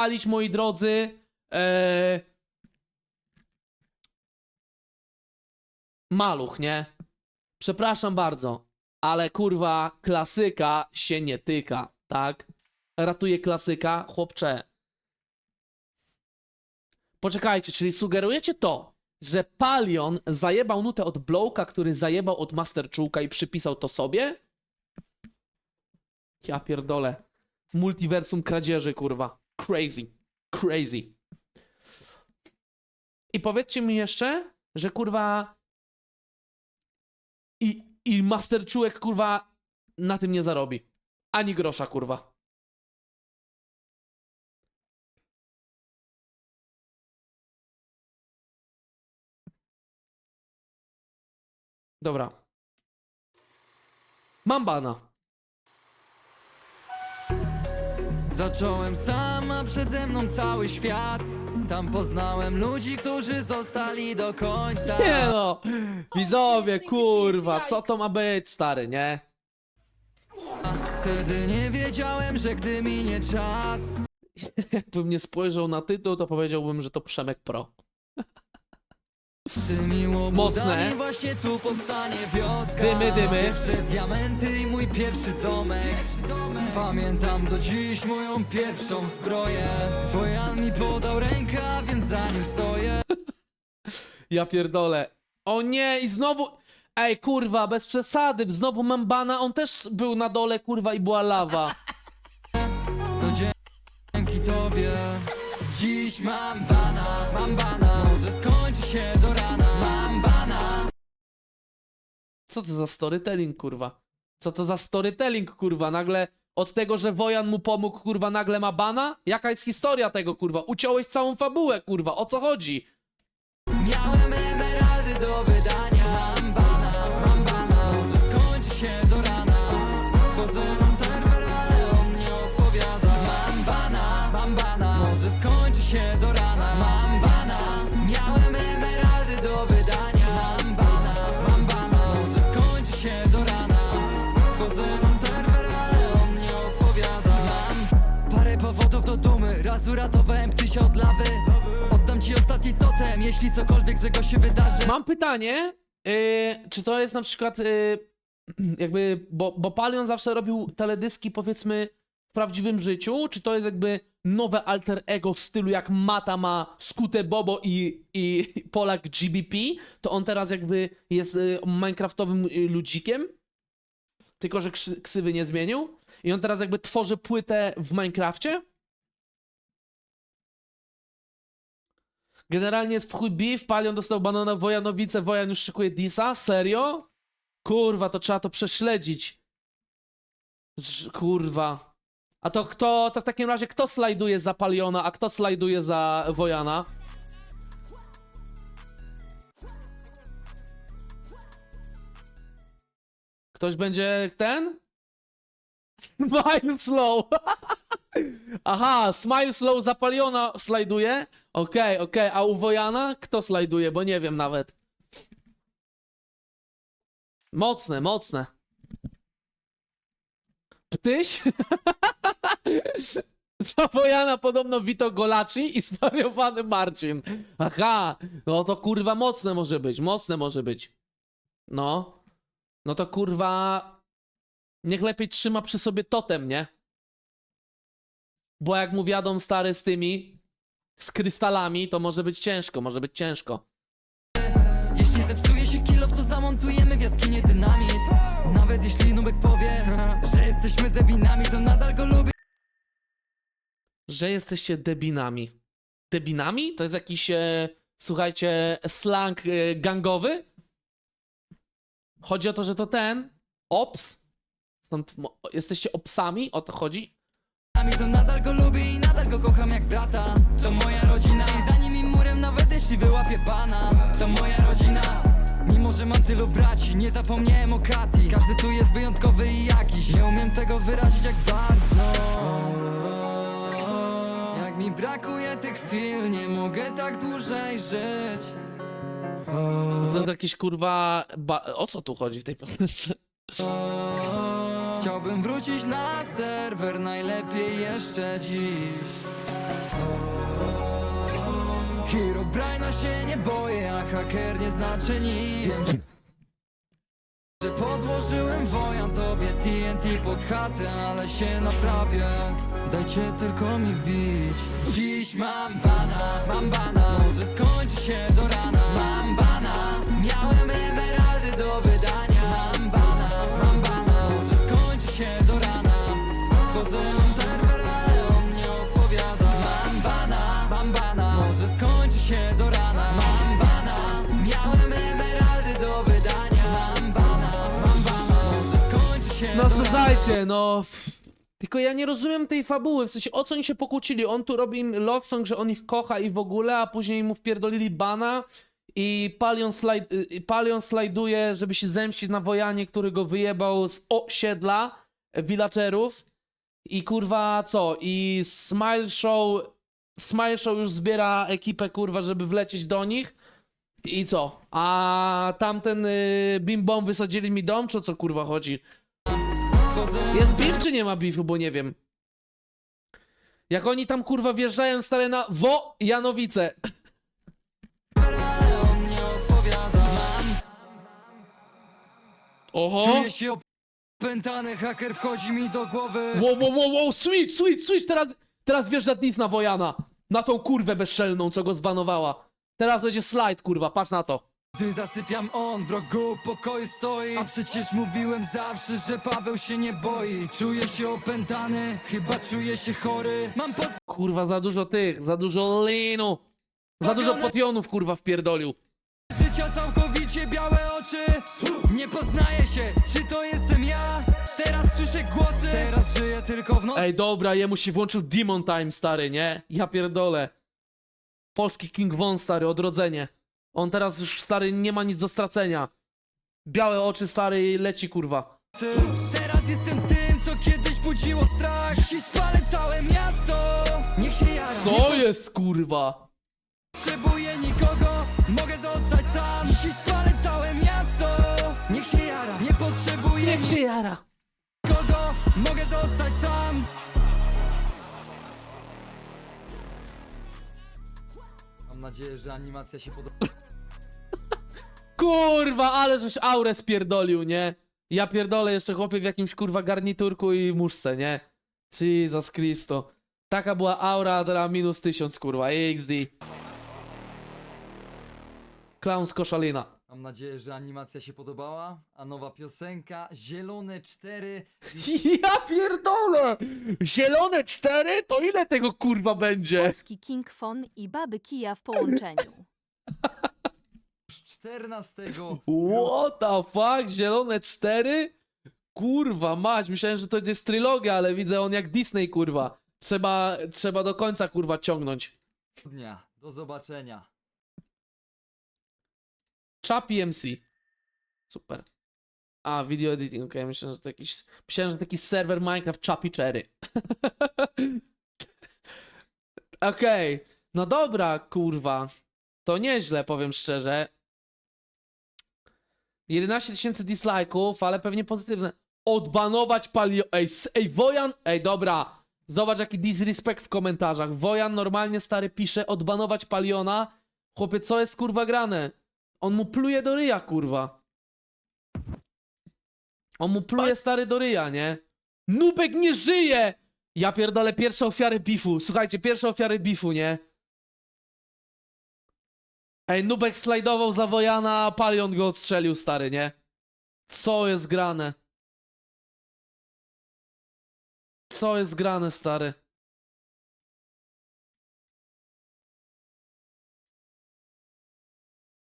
palić, moi drodzy. E... Maluch, nie? Przepraszam bardzo, ale kurwa, klasyka się nie tyka, tak? Ratuje klasyka, chłopcze. Poczekajcie, czyli sugerujecie to, że Palion zajebał nutę od Blowka, który zajebał od Masterczułka i przypisał to sobie? Ja pierdolę. Multiversum kradzieży, kurwa. Crazy. Crazy. I powiedzcie mi jeszcze, że kurwa i, i Masterczułek, kurwa, na tym nie zarobi. Ani grosza, kurwa. Dobra. Mam bana. Zacząłem sama przede mną cały świat Tam poznałem ludzi, którzy zostali do końca Nie no! Widzowie, kurwa, co to ma być, stary, nie? Wtedy nie wiedziałem, że gdy minie czas Jakbym nie spojrzał na tytuł, to powiedziałbym, że to Przemek Pro. Z tymi łobuzami Mocne. właśnie tu powstanie wioska Dymy, dymy. Pierwsze diamenty i mój pierwszy domek Pamiętam do dziś moją pierwszą zbroję Wojan mi podał rękę, a więc za nim stoję Ja pierdolę. O nie, i znowu... Ej, kurwa, bez przesady, znowu mam bana, on też był na dole, kurwa, i była lawa. To dzięki tobie Dziś mam bana, mam bana Może skończy się do rana Mam bana Co to za storytelling, kurwa? Co to za storytelling, kurwa? Nagle od tego, że Wojan mu pomógł, kurwa, nagle ma bana? Jaka jest historia tego, kurwa? Uciąłeś całą fabułę, kurwa, o co chodzi? Miałem emeraldy do wydania Mam bana, mam bana Może skończy się do rana Wchodzę na serwer, ale on nie odpowiada Mam bana, mam bana Może skończy się do Od lawy. Oddam ci ostatni totem Jeśli cokolwiek złego się wydarzy. Mam pytanie, yy, czy to jest na przykład yy, jakby, bo, bo Palion zawsze robił teledyski powiedzmy w prawdziwym życiu, czy to jest jakby nowe alter ego w stylu jak Mata ma Skute Bobo i, i Polak GBP, to on teraz jakby jest yy, minecraftowym yy, ludzikiem, tylko że ksywy nie zmienił. I on teraz jakby tworzy płytę w Minecrafcie? Generalnie jest w chuj beef, Palion dostał banana Wojanowice, Wojan już szykuje disa? Serio? Kurwa, to trzeba to prześledzić. Kurwa. A to kto, to w takim razie kto slajduje za Paliona, a kto slajduje za Wojana? Ktoś będzie ten? Smile slow. Aha, Smile Slow zapaliona slajduje. Okej, okej, a u Wojana kto slajduje, bo nie wiem nawet. Mocne, mocne. Ptyś? Za Wojana podobno Vito Golaci i zwariowany Marcin. Aha, no to kurwa mocne może być, mocne może być. No. No to kurwa... Niech lepiej trzyma przy sobie totem, nie? Bo jak mu wiadą stary z tymi, z krystalami, to może być ciężko, może być ciężko. Jeśli zepsuje się kilof, to zamontujemy w jaskinie dynamit Nawet jeśli Nubek powie, że jesteśmy debinami, to nadal go lubię Że jesteście debinami. Debinami? To jest jakiś, e, słuchajcie, slang e, gangowy? Chodzi o to, że to ten, ops, stąd mo- jesteście opsami, o to chodzi? To nadal go lubię i nadal go kocham jak brata. To moja rodzina. I za nimi murem nawet jeśli wyłapię pana. To moja rodzina. Mimo, że mam tylu braci, nie zapomniałem o Kati. Każdy tu jest wyjątkowy i jakiś. Nie umiem tego wyrazić jak bardzo. Jak mi brakuje tych chwil, nie mogę tak dłużej żyć. To jest jakiś kurwa, ba- o co tu chodzi w tej piosence? Chciałbym wrócić na serwer, najlepiej jeszcze dziś. Hero Braina się nie boję, a haker nie znaczy nic. Że podłożyłem wojan tobie TNT pod chatę, ale się naprawię. Dajcie tylko mi wbić. Dziś mam bana, mam bana. Może skończy się do rana. Mam bana. Się No. Tylko ja nie rozumiem tej fabuły, w sensie o co oni się pokłócili? On tu robi im love song, że on ich kocha i w ogóle, a później mu wpierdolili bana i Palion, slajd, y, Palion slajduje, żeby się zemścić na Wojanie, który go wyjebał z osiedla villagerów i kurwa co? I Smile Show Smile Show już zbiera ekipę kurwa, żeby wlecieć do nich i co? A tamten y, Bim Bom wysadzili mi dom, czy o co kurwa chodzi? Jest beef czy nie ma beefu, bo nie wiem. Jak oni tam kurwa wjeżdżają stare na Wo Janowice. Oho! Czuję się opętany, haker wchodzi mi do głowy Wow, wow, wow, wow, switch, switch, switch, teraz, teraz wjeżdża nic na Wojana. Na tą kurwę bezczelną, co go zbanowała. Teraz będzie slajd, kurwa, patrz na to. Gdy zasypiam on w rogu pokoju stoi A przecież mówiłem zawsze, że Paweł się nie boi Czuję się opętany, chyba czuję się chory Mam Kurwa, za dużo tych, za dużo linu. Za dużo potionów, kurwa, wpierdolił. życia całkowicie białe oczy Nie poznaję się, czy to jestem ja? Teraz słyszę głosy Teraz żyję tylko w nocy Ej, dobra, jemu się włączył Demon Time, stary, nie? Ja pierdolę. Polski King Von, stary, odrodzenie. On teraz już, stary, nie ma nic do stracenia. Białe oczy, stary, leci, kurwa. Teraz jestem tym, co kiedyś budziło strach. Dziś spalę całe miasto. Niech się jara. Co jest, kurwa? potrzebuję nikogo, mogę zostać sam. Dziś spalę całe miasto. Niech się jara, nie potrzebuję Niech się jara. nikogo, mogę zostać sam Mam nadzieję, że animacja się podoba Kurwa, ale żeś aurę spierdolił, nie? Ja pierdolę jeszcze chłopie w jakimś, kurwa, garniturku i muszce, nie? Jesus Christo. Taka była aura, teraz minus tysiąc, kurwa, XD. Clown z koszalina. Mam nadzieję, że animacja się podobała, a nowa piosenka Zielone 4 Ja pierdolę! Zielone cztery? To ile tego kurwa będzie? Polski King Fon i Baby Kija w połączeniu. już 14 What the fuck? Zielone cztery? Kurwa mać, myślałem, że to jest trylogia, ale widzę on jak Disney, kurwa. Trzeba, trzeba do końca, kurwa, ciągnąć. dnia. Do zobaczenia. Chappy MC. Super. A, video editing, okej, myślałem, że to jakiś... Myślałem, że to taki serwer Minecraft Chappy Cherry. Okej, no dobra, kurwa. To nieźle, powiem szczerze. 11 tysięcy dislike'ów, ale pewnie pozytywne. Odbanować palio... Ej, ej, Wojan... Ej, dobra. Zobacz, jaki disrespect w komentarzach. Wojan normalnie, stary, pisze odbanować paliona. Chłopie, co jest, kurwa, grane? On mu pluje do ryja, kurwa. On mu pluje stary do ryja, nie? Nubek nie żyje! Ja pierdolę pierwsze ofiary bifu. Słuchajcie, pierwsze ofiary bifu, nie? Ej, Nubek slajdował za Wojana, a Palion go odstrzelił, stary, nie? Co jest grane? Co jest grane, stary?